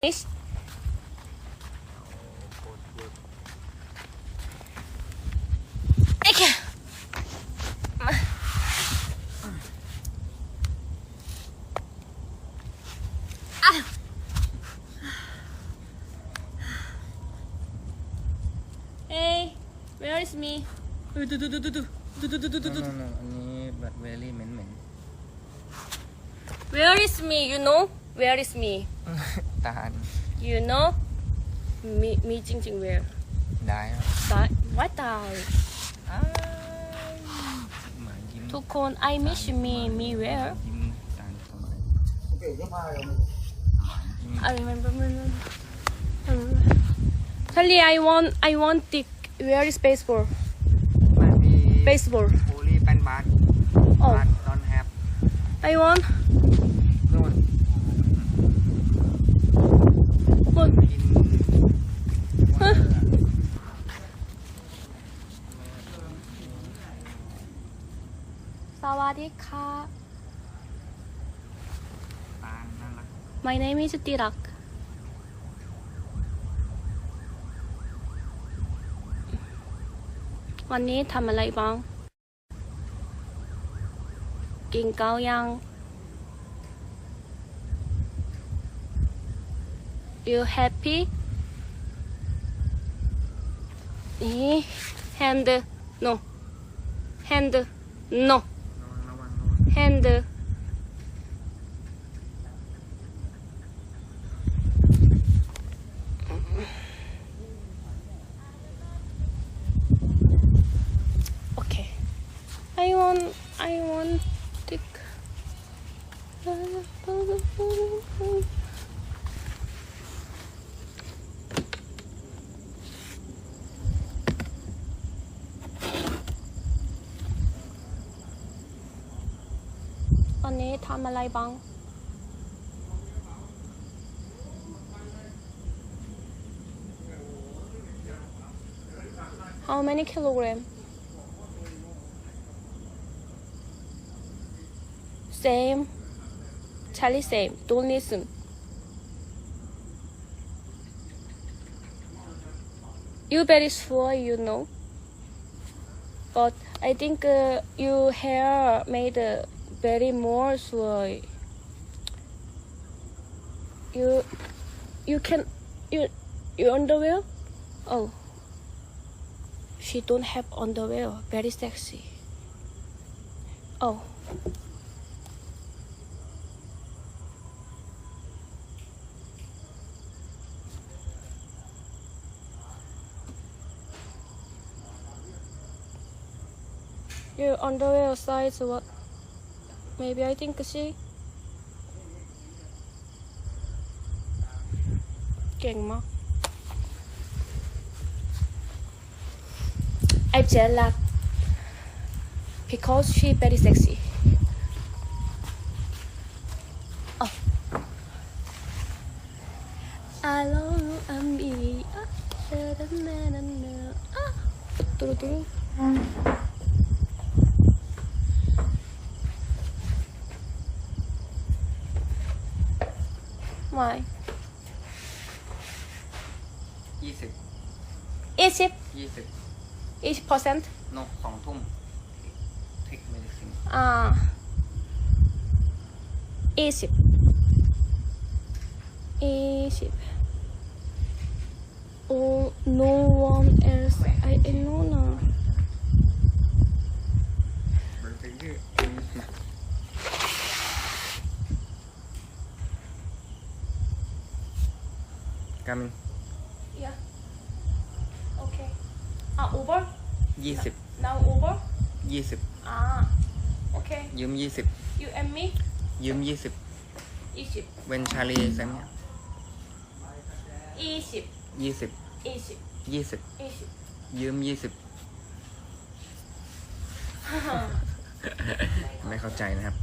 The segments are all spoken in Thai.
Please. Ah. Hey, where is me? No, no, no, men men. Where is me? You know? Where is me? You know? Me, me Ching Ching where? What dahil? Ay. Tukon, I miss you, me. Me where? I remember. remember. Sally, I want, I want the, where is baseball? Baseball. Only pen mat. Oh. Mat don't have. I want. What กินสวัสดีค่ะ My name is Tirak วันนี้ทำอะไรบ้าง กินข้าวยัง you happy? Hand, no. Hand, no. Hand. Okay. I want, I want to. ทำอะไรบ้าง How many kilogram? Same. Charlie same. Don't listen. You very sure you know. But I think uh, your hair made uh, very more sure. You you can you you underwear? Oh. She don't have underwear. Very sexy. Oh. Your underwear size what? Maybe I think she เก่งมาก I just like because she very sexy. Oh. I love da da percent? No, สองทุ่ม take medicine. Ah. อ่ายี่สิบยี่สิบ oh no one else. I know now. การมิน ยี่สิบ Now Uber? ยี่สิบ Ah. Okay. ยืมยี่สิบ You and me? ยืมยี่สิบ 20. เวนชาลีสัญญา 20. ยี่สิบ 20. ยี่สิบ 20. ยืมยี่สิบ ไม่เข้าใจนะครับ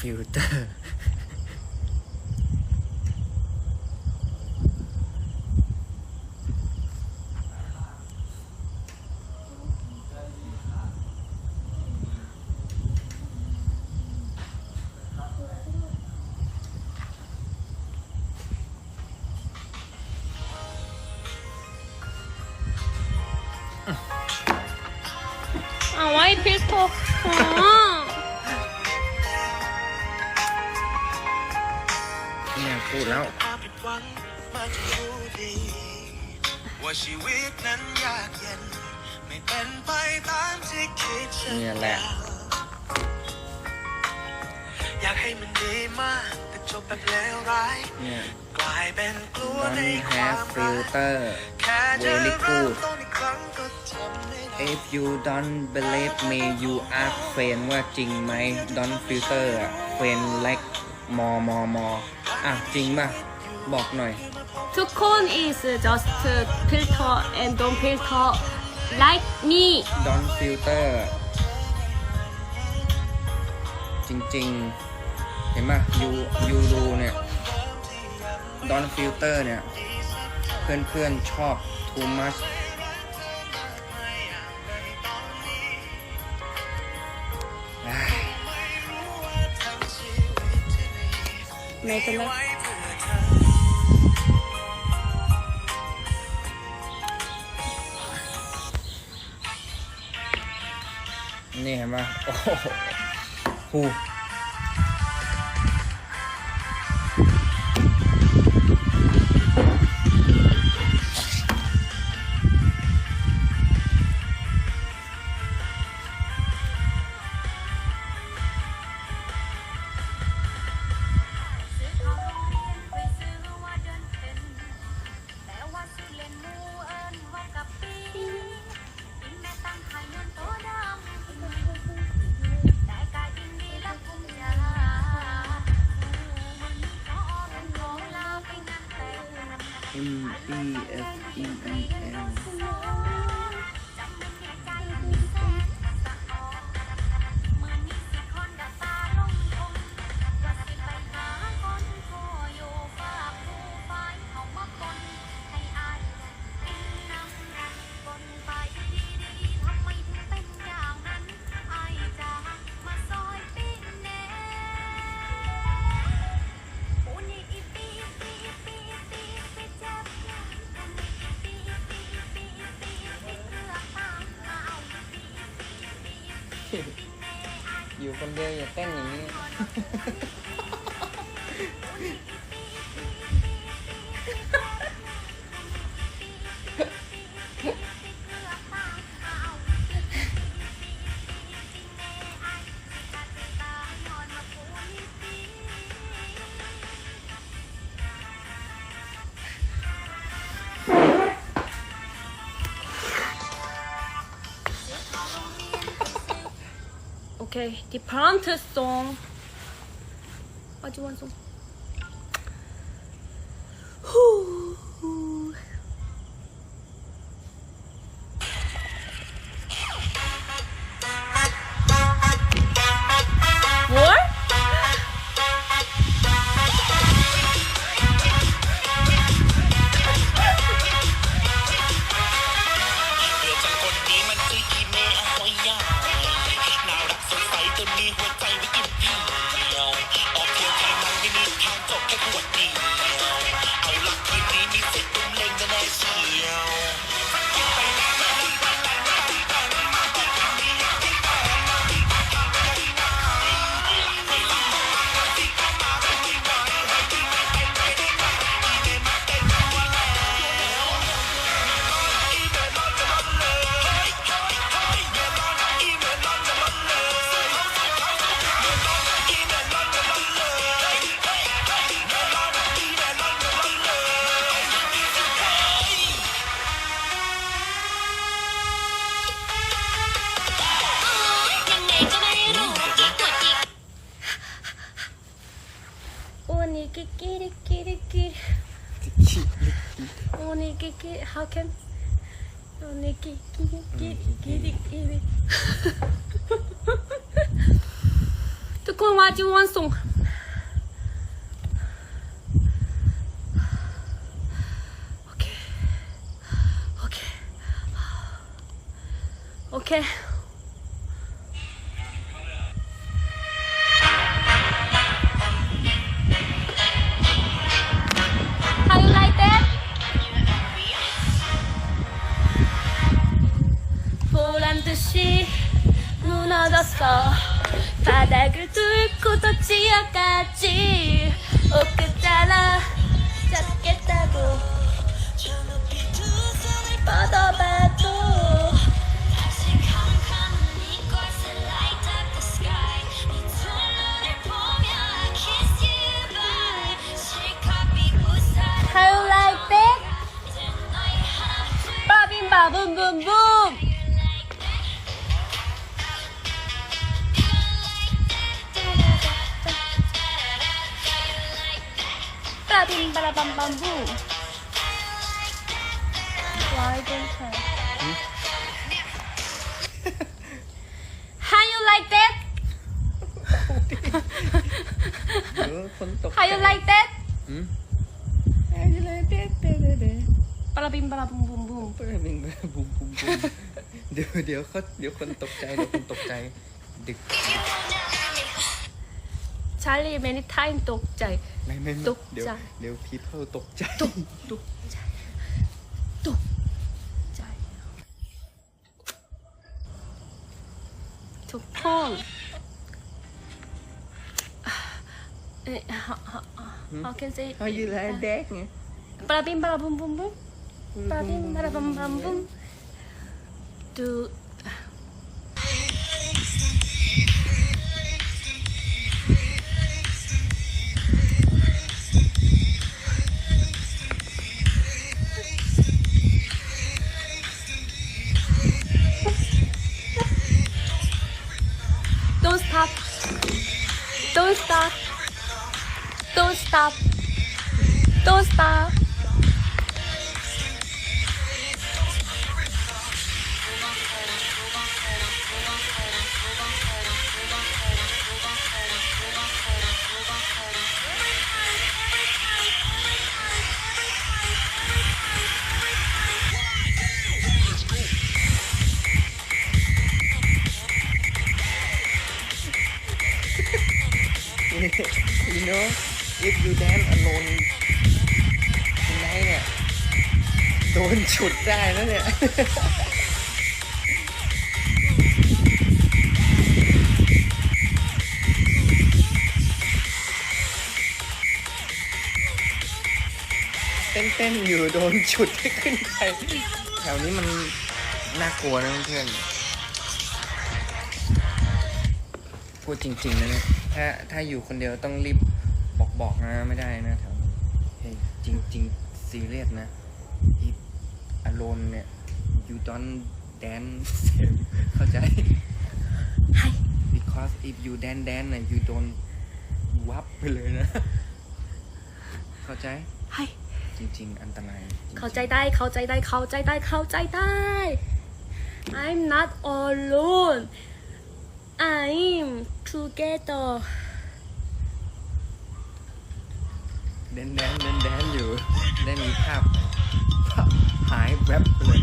ฟิลเตอร์ นี่แหละอยากให้มันดีมากแต่จบแบบเลวร้ายเนี่ยกลายเป็นกลัวในความรัก very good if you don't believe me you ask friend ว่าจริงไหม don't filter อะ friend like มอมอมออะจริงป่ะ บอกหน่อย To con is just filter and don't filter like me don't filter จริง ๆ เห็นไหมยูยูดูเนี่ยดอนฟิลเตอร์เนี่ย เพื่อนเพื่อนชอบทูมัสเนไรนี่เห็นไหมโอ้ 呼。M E F E E N. Okay, die Pante Song. What do you want song? Ricky, Ricky, Ricky. Onigiki, how can? Onigiki, Onigiki, Onigiki. To come watch one song. Okay. Okay. Okay. 무너졌어. 바닥을 뚫고 더 지하까지. 옷끝 잘라 잡겠다고. 저높이 두 손을 뻗어봐도 How you like that? ปิงบาลาบัมบัมบูร้ยเป็นใคร How you like that How you like that บาลาบิมบาลาบุมบุมบุมเมิงบุมบุมบุมเดี๋ยวเดี๋ยวเขาเดี๋ยวคนตกใจเดี๋ยวคนตกใจดึก Charlie many time ตกใจ ไม่ไม่ไม่ตกเดี๋ยวใจ เดี๋ยว people ตกใจ ตกตกใจตกใจทุกคนเอ๊ะ how how how can say How you like that ไงปลาบิมปลาบุมบุมบุมปลาบิมปลาบุมบุมบุม do 고맙다. นฉุดได้แล้วเนี่ยเต้นๆอยู่โดนฉุดให้ขึ้นไป แถวนี้มันน่ากลัวนะเพื่อนพูดจริง ๆ นะเนี่ยถ้าถ้าอยู่คนเดียวต้องรีบบอกบอกนะไม่ได้นะแถวนี้จริง ๆ ซีเรียสนะ alone เนี่ย you don't dance เข้าใจ Hi. because if you dance dance เนี่ย you don't วับไปเลยนะ เข้าใจ Hi. จริง ๆ อันตรายจริงๆเข้าใจได้ เข้าใจได้ เข้าใจได้ เข้าใจได้ I'm not alone I'm together แดนแดนแดนแดนอยู่ ได้มีภาพภาพ หายแวบไปเลย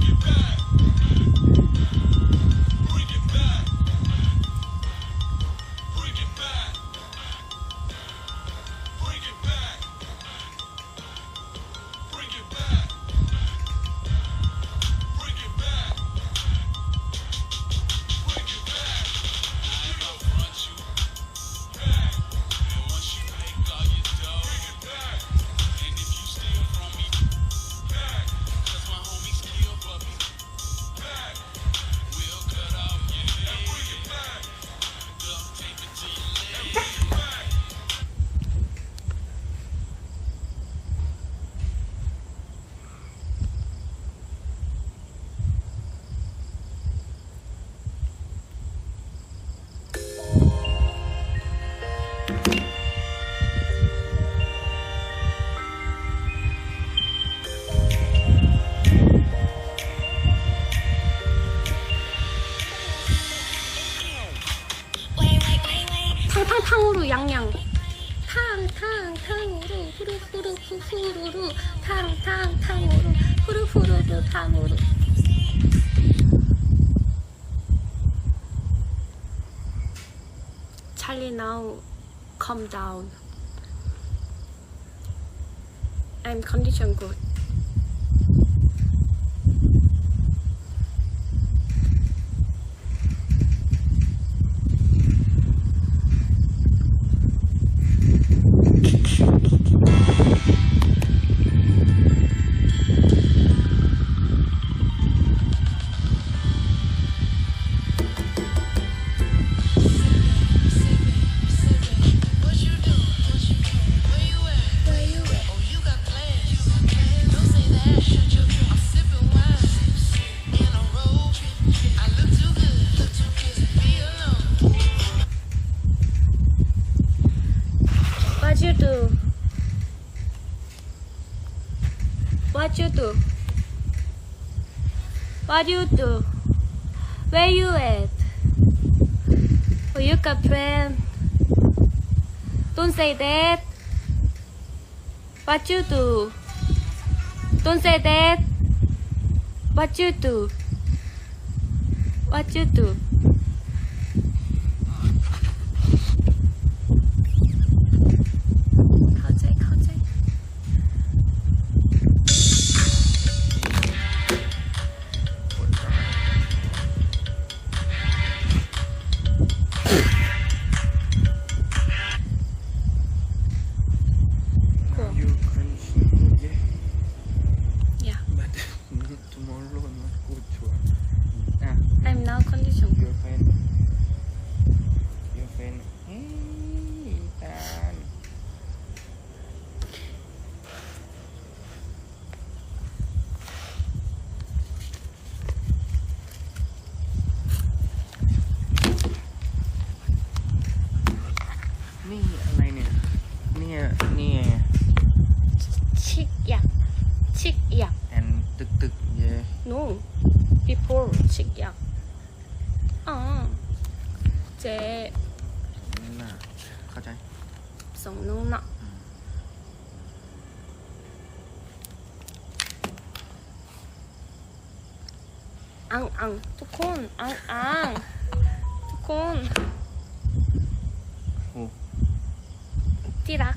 Charlie now calm down. I'm condition good What you do? What you do? What you do? Where you at? Oh, you got friend? Don't say that. What you do? Don't say that. What you do? What you do? อังอังทุกคนอังอังทุกคนโอ้ที่รัก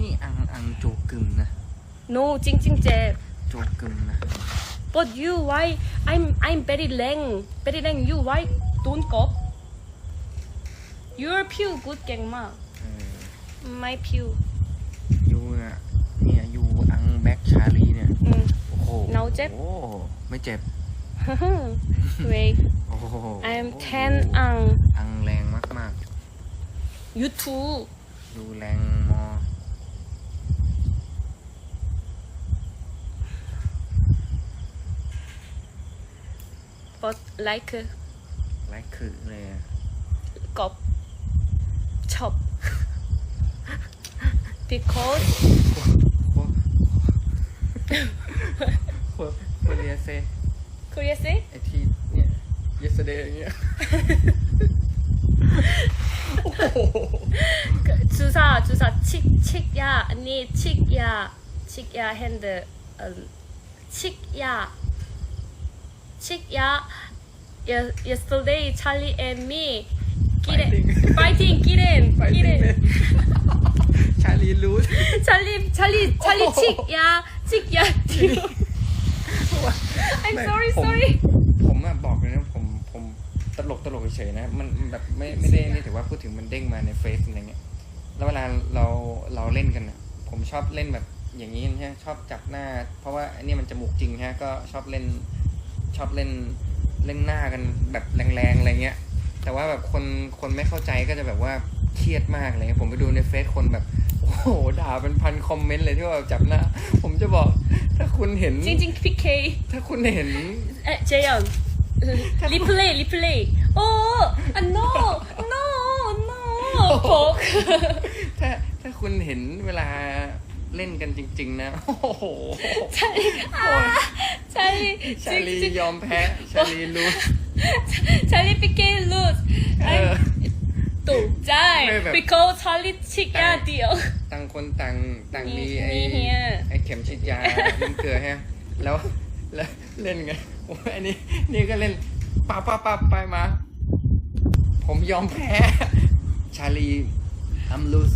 นี่อังอังโจกึมนะ no จริงจริงๆเจโจกึมนะ But you why I'm I'm very lang very lang you why don't go Your pew good เก่งมากเออ My pew ยูน่ะเนี่ยยูอังแบ็กชาลีเนี่ย อืม โอ้โหเนาเจ็บ โอ้ไม่เจ็บ Wait โอ้โห I am 10 ang อังแรงมาก You too ๆยูแรงมอ But like ไลค์คือเลยอะ กบ chop Because โคโค โคเรียเซ Korea say ไอที่เนี่ย yesterday อย่างเงี้ย 주사 주사 칙 칙야 언니 칙야 칙야 핸드 음 칙야 칙야 Yes- yesterday Charlie and me get it fighting get in get in ชาลีรูท Charlie Charlie Charlie 칙야 칙야 I'm sorry ผม sorry ผมอะบอกเลยนะผมผมตลกตลกเฉยๆนะมันแบบไม่ไม่ได้นี่แต่ว่าพูดถึงมันเด้งมาในเฟซอะไรเงี้ยแล้วเวลาเราเราเล่นกันอะผมชอบเล่นแบบอย่างนี้ใช่ชอบจับหน้า เพราะว่าอันนี้มันจมูกจริงฮะก็ชอบเล่นชอบเล่นเล่นหน้ากันแบบแรงๆอะไรเงี้ย แต่ว่าแบบคนคนไม่เข้าใจก็จะแบบว่าเครียดมากเลยผมไปดูในเฟซคนแบบ โอ้โหด่าเป็นพันคอมเมนต์เลยที่ว่าจับหน้า ผมจะบอก ถ้าคุณเห็น จริงๆพี่เคถ้าคุณเห็น เอ๊ะเจยังรีเพลย์รีเพลย์โอ้อันโน่โน่โน่โปกถ้าถ้าคุณเห็นเวลาเล่นกันจริง ๆ นะ โอ้โหใช่ใช่ชาลียอมแพ้ ชาลีลูสชาลีพิเกลูส ใช่ ไม่แบบ because อลิชิกาเดียว ต่างคนต่างต่างมีไอ้ไอ้เข็มฉีดยา น้นเกลือฮะแล้วแล้วเล่นไงโอ้ยอันนี้นี่ก็เล่นปั๊บปั๊บปั๊บไปมา ผมยอมแพ้ ชาลี I'm lose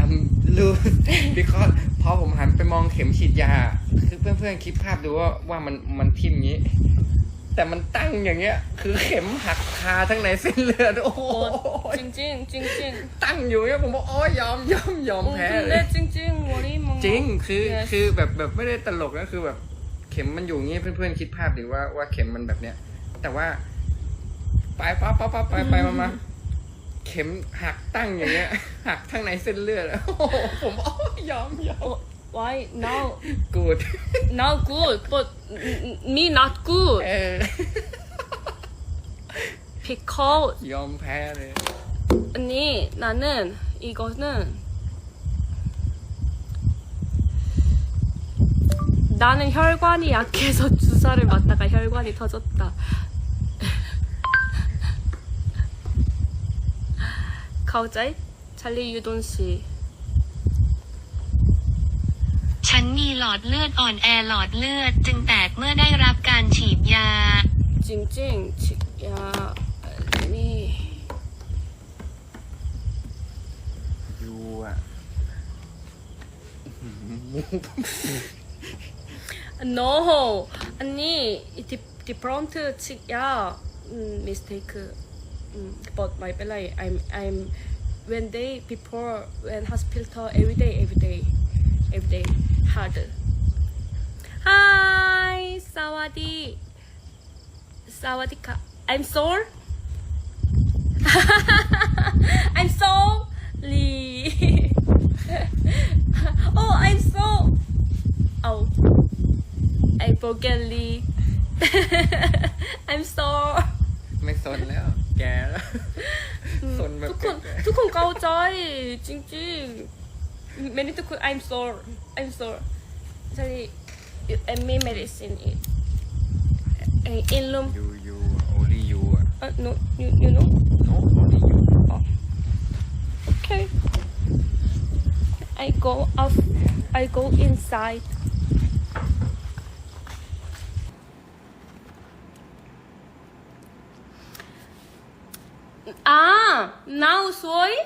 I'm lose because พอผมหันไปมองเข็มฉีดยา คือเพื่อนๆคิดภาพดูว่าว่ามันมันทิ่มอย่างนี้ แต่มันตั้งอย่างเงี้ย คือเข็มหักคาทั้งในเส้นเลือดโอ้โหจริงจริงจริงจริงตั้งอยู่เงี้ยผมบอกโอ้ยยอมยอมยอมแพ้จริงจริงวอรี่มังจริงคือคือแบบแบบไม่ได้ตลกนะคือแบบ เข็มมันอยู่เงี้ยเพื่อนเพื่อนคิดภาพดิว่าว่าเข็มมันแบบเนี้ย แต่ว่า ไปปั๊บปั๊บปั๊บไปไปมามาเข็มหักตั้งอย่างเงี้ย หักทั้งในเส้นเลือดโอ้ผมโอ้ยยอมยอม why now กูด now good but mm, mm, me not good เออ because ยอมแพ้เลย 언니 나는 이거는 나는 혈관이 약해서 주사를 맞다가 혈관이 터졌다. 가오자이 찰리 유돈 씨. ฉันมีหลอดเลือดอ่อนแอหลอดเลือด จึงแตกเมื่อได้รับการฉีดยา จริงๆฉีดยานี่ยูอะ no อันนี้ the prompt ฉีดยา mistake but ไม่เป็นไร I'm I'm when they before when hospital every day every day every day hard Hi สวัสดีสวัสดีค่ะ I'm sore I'm sorry oh I'm so oh I forget Lee. I'm sorry. ไม่สนแล้ว แกแล้วสนแบบ ทุกคนทุกคนเข้าใจจริงๆไม่ได้ทุกคน I'm sorry I'm sorry. Sorry, MA medicine. In Lom. You, you, only you. Uh, no, you, you know? No, only you. Oh. Okay. I go off. I go inside. Ah, now soy.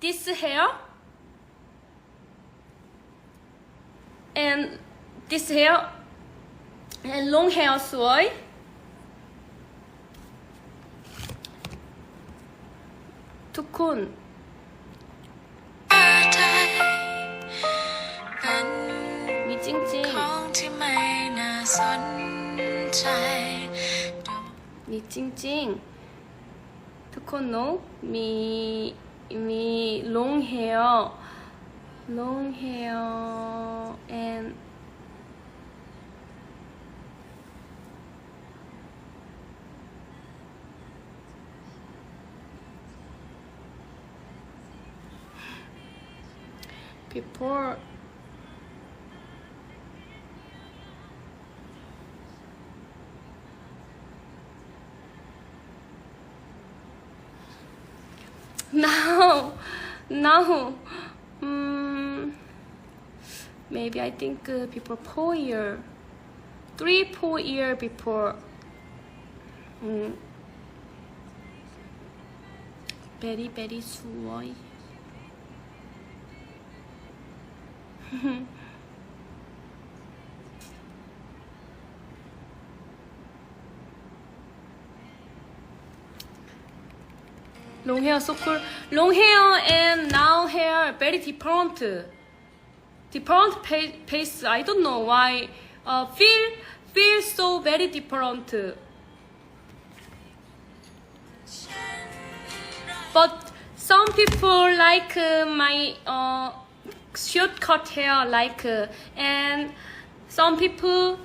This hair. And this hair and long hair soy. To kun. นั้นมีจริงของที่ไม่น่าสนใจๆมีจริงทุกคนเนอะมีมี long hair long hair and people no no mm, maybe i think uh, before four year. Three four year before. Mm, very very sweet long hair so cool. Long hair and now hair very different different pa- pace i don't know why. Uh, feel feel so very different but some people like uh, my uh, short cut hair like uh, and some people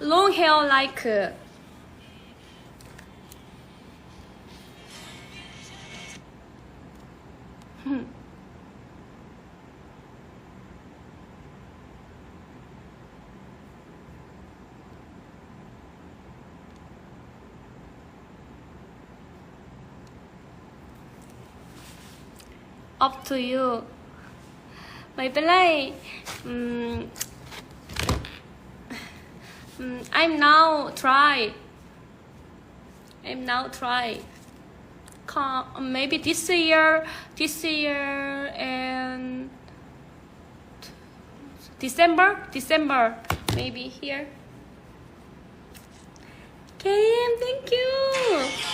long hair like uh, up to you ไม่เป็นไรอืมอืม I'm now try I'm now try Ca- maybe this year this year and December December maybe here. Kim thank you